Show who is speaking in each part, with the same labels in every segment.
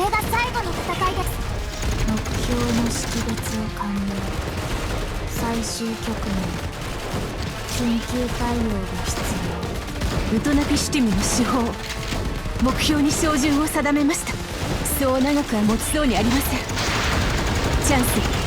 Speaker 1: れが最後の戦いです。目標の識別を完了。最終局面緊急対応が必要。
Speaker 2: ウトナピシュティムの手法目標に照準を定めました。そう長くは持ちそうにありません。チャンス。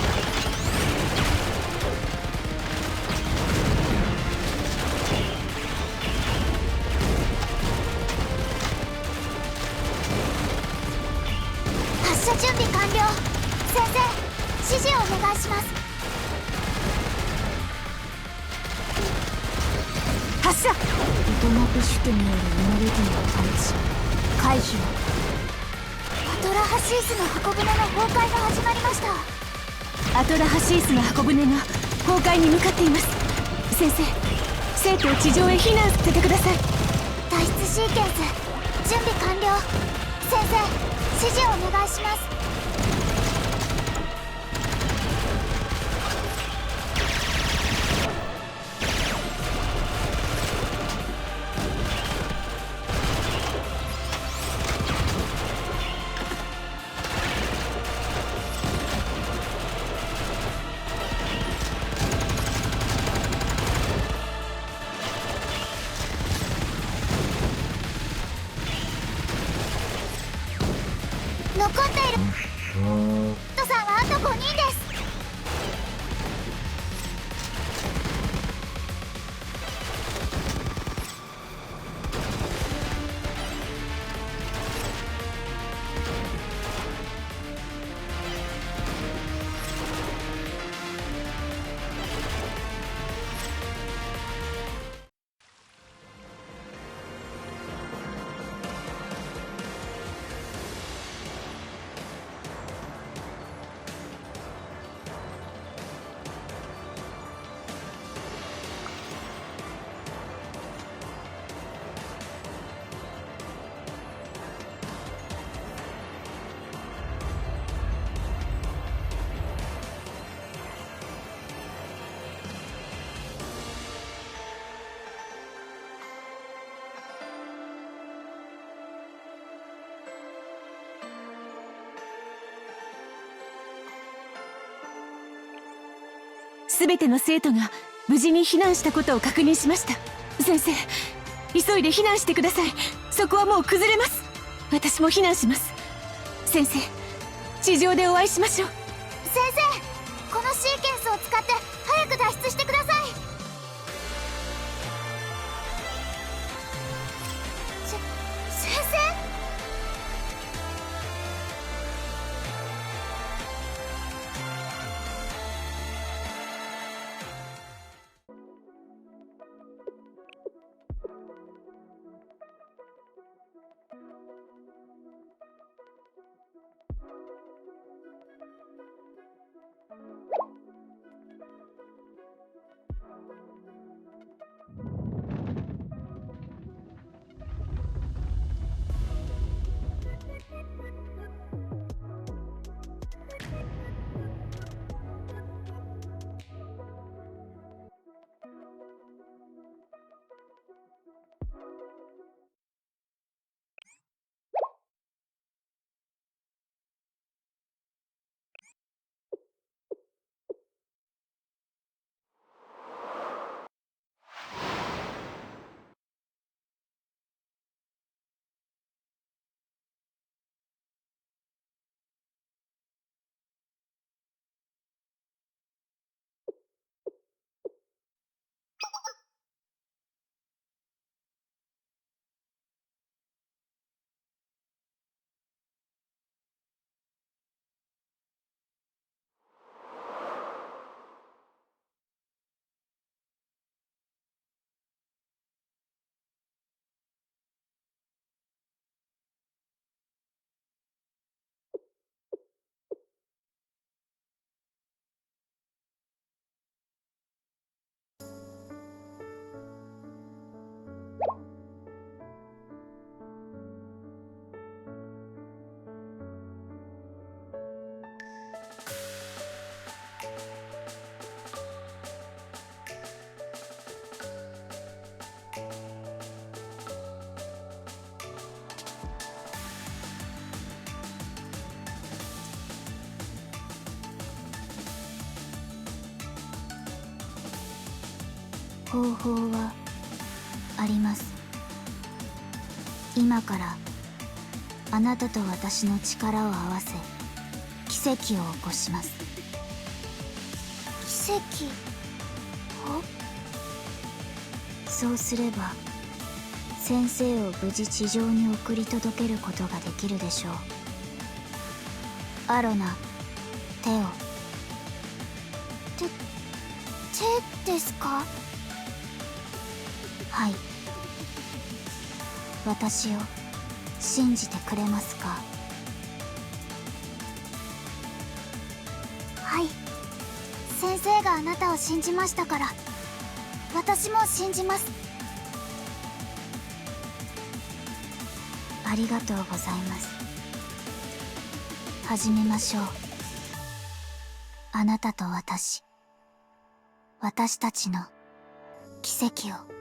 Speaker 1: 願いします。
Speaker 2: 発射。
Speaker 1: ウトナピシュテによる。エネルギーを感知回避。アトラハシースの箱舟の崩壊が始まりました。
Speaker 2: アトラハシースの箱舟が崩壊に向かっています。先生。生徒を地上へ避難させてください。
Speaker 1: 脱出シーケンス。準備完了。先生指示をお願いします。残っている。トさんはあと5人です
Speaker 2: 全ての生徒が無事に避難したことを確認しました。先生急いで避難してください。そこはもう崩れます。私も避難します。先生地上でお会いしましょう。
Speaker 1: 先生方法はあります。今からあなたと私の力を合わせ奇跡を起こします。奇跡？そうすれば先生を無事地上に送り届けることができるでしょう。アロナテオて手ですか？はい。私を信じてくれますか？はい。先生があなたを信じましたから。私も信じます。ありがとうございます。始めましょう。あなたと私。私たちの奇跡を。